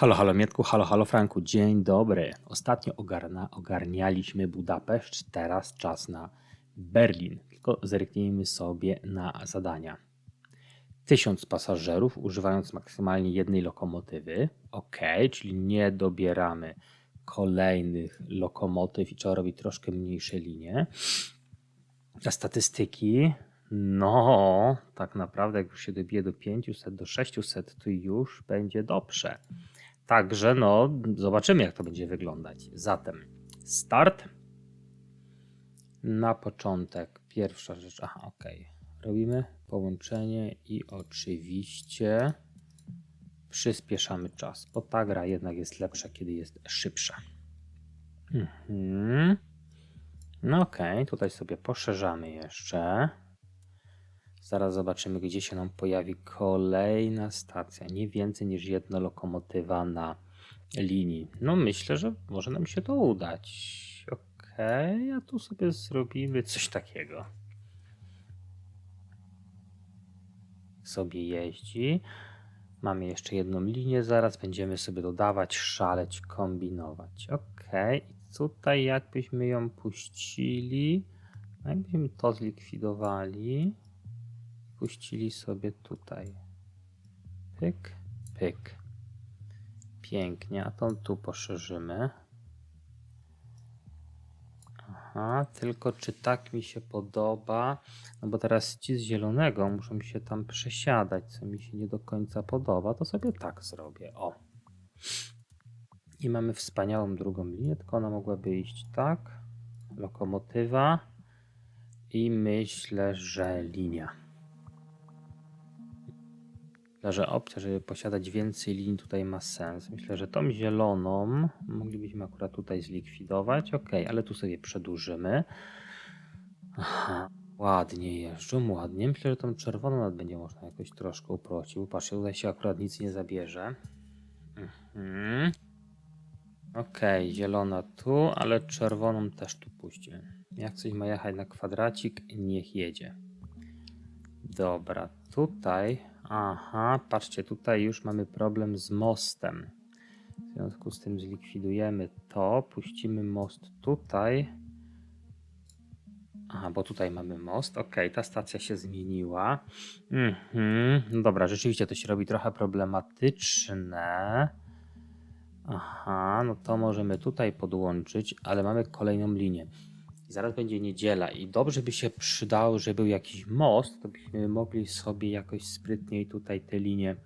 Halo, halo Mietku, halo, halo Franku, dzień dobry. Ostatnio ogarna, ogarnialiśmy Budapeszt, teraz czas na Berlin. Tylko zerknijmy sobie na zadania. Tysiąc pasażerów, używając maksymalnie jednej lokomotywy. Ok, czyli nie dobieramy kolejnych lokomotyw i trzeba robić troszkę mniejsze linie. A statystyki, no, tak naprawdę, jak już się dobije do 500, do 600, to już będzie dobrze. Także, no, zobaczymy, jak to będzie wyglądać. Zatem, start. Na początek, pierwsza rzecz, aha, ok. Robimy połączenie i oczywiście przyspieszamy czas, bo ta gra jednak jest lepsza, kiedy jest szybsza. Mhm. No ok, tutaj sobie poszerzamy jeszcze. Zaraz zobaczymy, gdzie się nam pojawi kolejna stacja. Nie więcej niż jedna lokomotywa na linii. No myślę, że może nam się to udać. Ok, a tu sobie zrobimy coś takiego. Sobie jeździ. Mamy jeszcze jedną linię, zaraz będziemy sobie dodawać, szaleć, kombinować. Ok, i tutaj jakbyśmy ją puścili, jakbyśmy to zlikwidowali, puścili sobie tutaj. Pyk, pyk. Pięknie, a to tu poszerzymy. Aha, tylko czy tak mi się podoba? No bo teraz ci z zielonego muszą się tam przesiadać, co mi się nie do końca podoba, to sobie tak zrobię. O. I mamy wspaniałą drugą linię, tylko ona mogłaby iść tak. Lokomotywa. I myślę, że linia. Myślę, że opcja, żeby posiadać więcej linii tutaj ma sens. Myślę, że tą zieloną moglibyśmy akurat tutaj zlikwidować. Ok, ale tu sobie przedłużymy. Aha, ładnie jeżdżą, ładnie. Myślę, że tą czerwoną nawet będzie można jakoś troszkę uprościć. Patrzcie, tutaj się akurat nic nie zabierze. Mhm. Ok, zielona tu, ale czerwoną też tu puśćmy. Jak coś ma jechać na kwadracik, niech jedzie. Dobra, tutaj Aha, patrzcie, tutaj już mamy problem z mostem. W związku z tym zlikwidujemy to, puścimy most tutaj. Aha, bo tutaj mamy most. Ok, ta stacja się zmieniła. Mhm. No dobra, rzeczywiście to się robi trochę problematyczne. Aha, no to możemy tutaj podłączyć, ale mamy kolejną linię. I zaraz będzie niedziela i dobrze by się przydało, że był jakiś most, to byśmy mogli sobie jakoś sprytniej tutaj te linie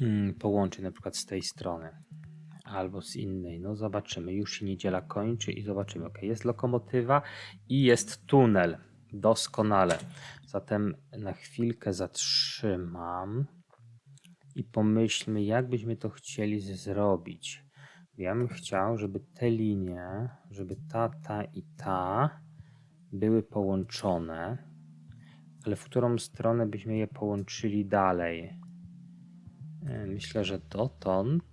mm, połączyć, na przykład z tej strony albo z innej. No zobaczymy. Już się niedziela kończy i zobaczymy. Ok, jest lokomotywa i jest tunel. Doskonale. Zatem na chwilkę zatrzymam i pomyślmy, jak byśmy to chcieli zrobić. Ja bym chciał, żeby te linie, żeby ta, ta i ta były połączone, ale w którą stronę byśmy je połączyli dalej? E, myślę, że dotąd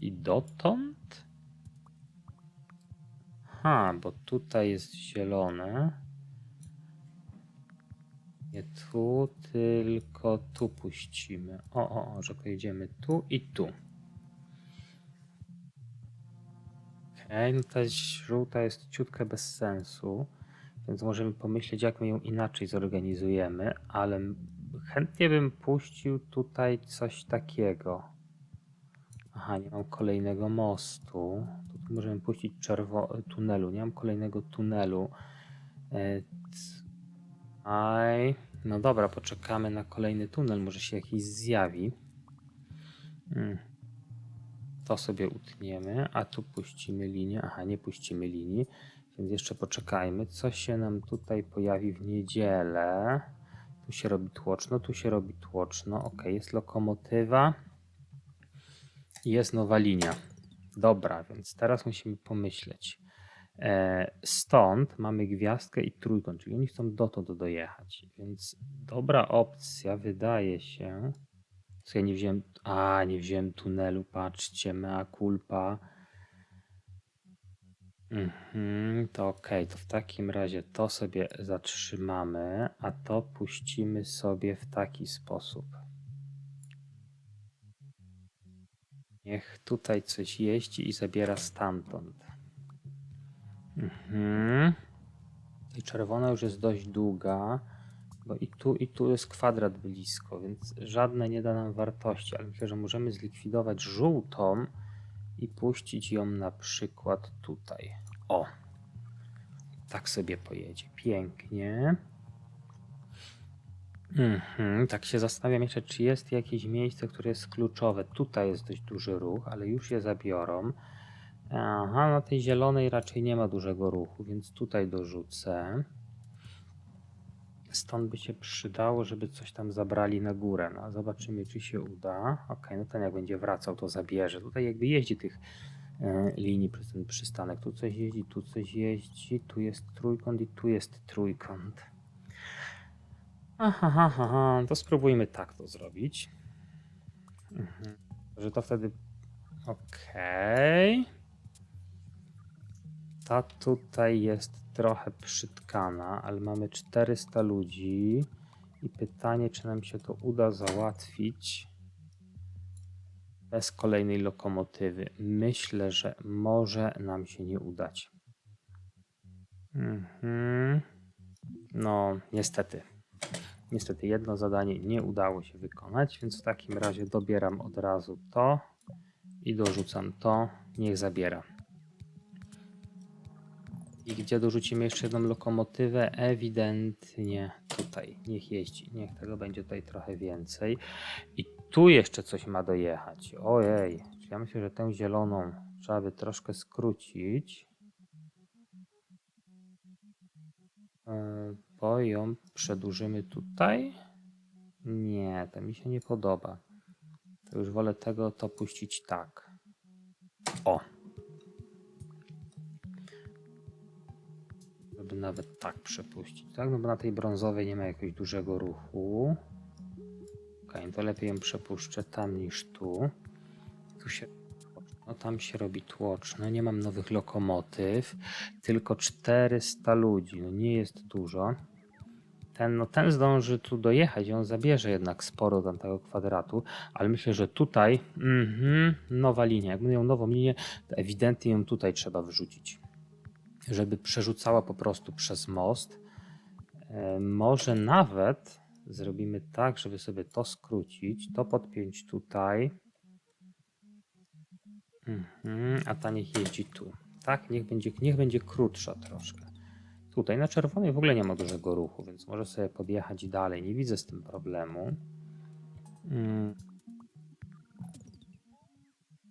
i dotąd. Ha, bo tutaj jest zielone. Nie tu, tylko tu puścimy. O, o, o, że pojedziemy tu i tu. No ta żółta jest ciutkę bez sensu, więc możemy pomyśleć, jak my ją inaczej zorganizujemy, ale chętnie bym puścił tutaj coś takiego. Aha, nie mam kolejnego mostu. Tu możemy puścić czerwo tunelu. Nie mam kolejnego tunelu. Aj. No dobra, poczekamy na kolejny tunel. Może się jakiś zjawi. Hmm. To sobie utniemy, a tu puścimy linię. Aha, nie puścimy linii, więc jeszcze poczekajmy. Co się nam tutaj pojawi w niedzielę? Tu się robi tłoczno, tu się robi tłoczno. Ok, jest lokomotywa. Jest nowa linia. Dobra, więc teraz musimy pomyśleć. E, stąd mamy gwiazdkę i trójkąt, czyli oni chcą dotąd dojechać. Więc dobra opcja wydaje się. Ja nie wziąłem. A, nie wziąłem tunelu, patrzcie, mea culpa. Mhm, to ok, to w takim razie to sobie zatrzymamy, a to puścimy sobie w taki sposób. Niech tutaj coś jeździ i zabiera stamtąd. Mhm. I czerwona już jest dość długa, bo i tu, i tu jest kwadrat blisko, więc żadne nie da nam wartości, ale myślę, że możemy zlikwidować żółtą i puścić ją na przykład tutaj. O! Tak sobie pojedzie. Pięknie. Mhm, tak się zastanawiam jeszcze, czy jest jakieś miejsce, które jest kluczowe. Tutaj jest dość duży ruch, ale już je zabiorą. Aha, na tej zielonej raczej nie ma dużego ruchu, więc tutaj dorzucę. Stąd by się przydało, żeby coś tam zabrali na górę. No, zobaczymy, czy się uda. Ok, no ten jak będzie wracał, to zabierze. Tutaj jakby jeździ tych e, linii przez ten przystanek. Tu coś jeździ, tu coś jeździ, tu jest trójkąt i tu jest trójkąt. Aha, aha, aha, to spróbujmy tak to zrobić. Mhm. Że to wtedy. Okej. Ta tutaj jest trochę przytkana, ale mamy 400 ludzi. I pytanie, czy nam się to uda załatwić bez kolejnej lokomotywy. Myślę, że może nam się nie udać. Mhm. No, niestety. Niestety jedno zadanie nie udało się wykonać, więc w takim razie dobieram od razu to i dorzucam to. Niech zabiera. I gdzie dorzucimy jeszcze jedną lokomotywę? Ewidentnie tutaj. Niech jeździ. Niech tego będzie tutaj trochę więcej. I tu jeszcze coś ma dojechać. Ojej. Ja myślę, że tę zieloną trzeba by troszkę skrócić. Yy, Bo ją przedłużymy tutaj? Nie, to mi się nie podoba. To już wolę tego to puścić tak. O. Nawet tak przepuścić, tak? No bo na tej brązowej nie ma jakiegoś dużego ruchu. Ok, to lepiej ją przepuszczę tam niż tu. Tu się no tam się robi tłoczno, nie mam nowych lokomotyw, tylko 400 ludzi, no nie jest dużo. Ten, no ten zdąży tu dojechać on zabierze jednak sporo tamtego kwadratu, ale myślę, że tutaj mhm, nowa linia, jak będę miał nową linię, to ewidentnie ją tutaj trzeba wrzucić, żeby przerzucała po prostu przez most. E, może nawet zrobimy tak, żeby sobie to skrócić, to podpiąć tutaj, Mhm, a ta niech jeździ tu. Tak, niech będzie, niech będzie krótsza troszkę. Tutaj na czerwonej w ogóle nie ma dużego ruchu, więc może sobie podjechać dalej. Nie widzę z tym problemu.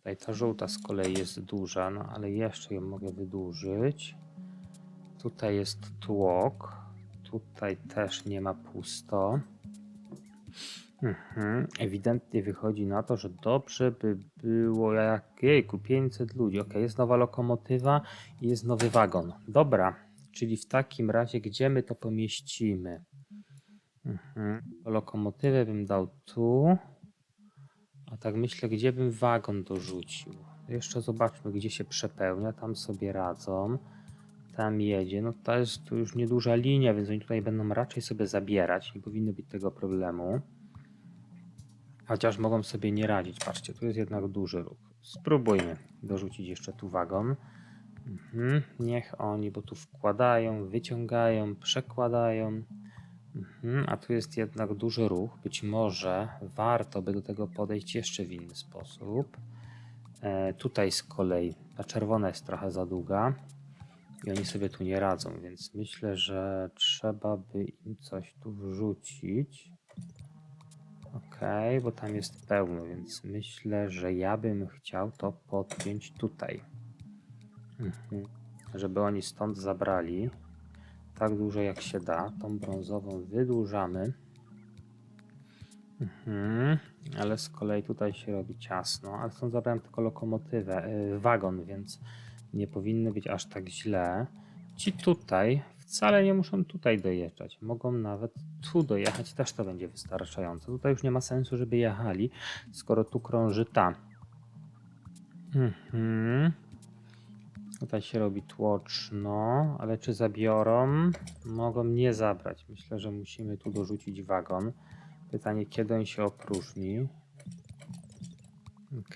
Tutaj ta żółta z kolei jest duża, no ale jeszcze ją mogę wydłużyć. Tutaj jest tłok. Tutaj też nie ma pusto. Mhm. Ewidentnie wychodzi na to, że dobrze by było jak jejku, 500 ludzi. Ok, jest nowa lokomotywa i jest nowy wagon. Dobra, czyli w takim razie gdzie my to pomieścimy? Mhm. Lokomotywę bym dał tu. A tak myślę, gdzie bym wagon dorzucił. Jeszcze zobaczmy, gdzie się przepełnia. Tam sobie radzą. Tam jedzie. No to jest tu już nieduża linia, więc oni tutaj będą raczej sobie zabierać. Nie powinno być tego problemu. Chociaż mogą sobie nie radzić. Patrzcie, tu jest jednak duży ruch. Spróbujmy dorzucić jeszcze tu wagon. Mhm. Niech oni, bo tu wkładają, wyciągają, przekładają. Mhm. A tu jest jednak duży ruch. Być może warto by do tego podejść jeszcze w inny sposób. E, tutaj z kolei ta czerwona jest trochę za długa i oni sobie tu nie radzą, więc myślę, że trzeba by im coś tu wrzucić. Ok, bo tam jest pełno, więc myślę, że ja bym chciał to podpiąć tutaj. Mhm. Żeby oni stąd zabrali tak dużo jak się da. Tą brązową wydłużamy. Mhm. Ale z kolei tutaj się robi ciasno. Ale stąd zabrałem tylko lokomotywę, yy, wagon, więc nie powinny być aż tak źle. Ci tutaj wcale nie muszą tutaj dojeżdżać. Mogą nawet tu dojechać, też to będzie wystarczające. Tutaj już nie ma sensu, żeby jechali, skoro tu krąży ta. Mhm. Tutaj się robi tłoczno, ale czy zabiorą? Mogą nie zabrać. Myślę, że musimy tu dorzucić wagon. Pytanie, kiedy on się opróżni. Ok.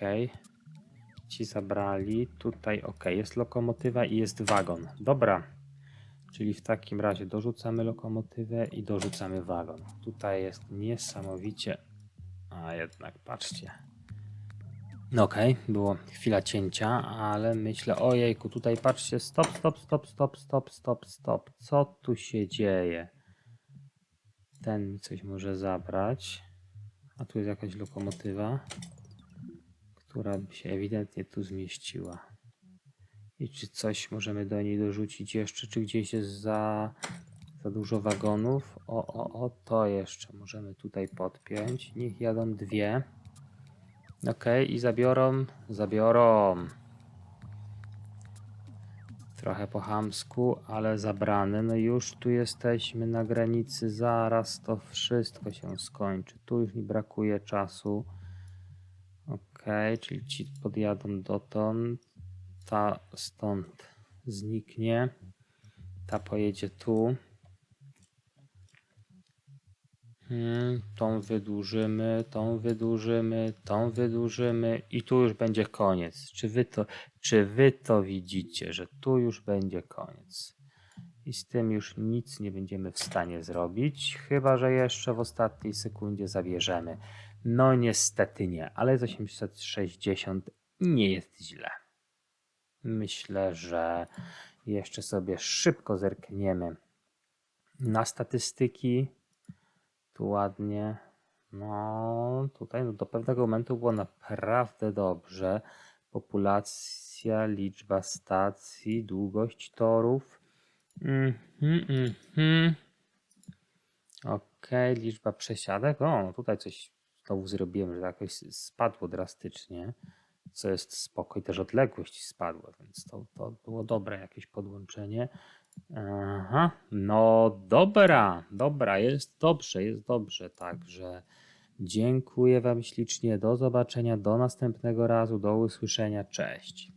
Ci zabrali. Tutaj ok, jest lokomotywa i jest wagon. Dobra. Czyli w takim razie dorzucamy lokomotywę i dorzucamy wagon. Tutaj jest niesamowicie. A jednak patrzcie. No okej, było chwila cięcia, ale myślę, ojejku, tutaj patrzcie, stop, stop, stop, stop, stop, stop, stop. Co tu się dzieje? Ten mi coś może zabrać. A tu jest jakaś lokomotywa, która by się ewidentnie tu zmieściła. I czy coś możemy do niej dorzucić jeszcze, czy gdzieś jest za, za dużo wagonów? O, o, o, to jeszcze możemy tutaj podpiąć. Niech jadą dwie. Okej, i zabiorą, zabiorą. Trochę po chamsku, ale zabrane. No już tu jesteśmy na granicy, zaraz to wszystko się skończy. Tu już mi brakuje czasu. Okej, czyli ci podjadą dotąd. Ta stąd zniknie. Ta pojedzie tu. Hmm, tą wydłużymy, tą wydłużymy, tą wydłużymy i tu już będzie koniec. Czy wy to, czy wy to widzicie, że tu już będzie koniec? I z tym już nic nie będziemy w stanie zrobić, chyba że jeszcze w ostatniej sekundzie zabierzemy. No niestety nie, ale z 860 nie jest źle. Myślę, że jeszcze sobie szybko zerkniemy na statystyki. Tu ładnie. No, tutaj no, do pewnego momentu było naprawdę dobrze. Populacja, liczba stacji, długość torów. Mhm, mhm. Okej, liczba przesiadek. O, no tutaj coś znowu zrobiłem, że jakoś spadło drastycznie. Co jest spoko i też odległość spadła, więc to, to było dobre jakieś podłączenie. Aha, no dobra, dobra, jest dobrze, jest dobrze, także dziękuję Wam ślicznie, do zobaczenia, do następnego razu, do usłyszenia, cześć.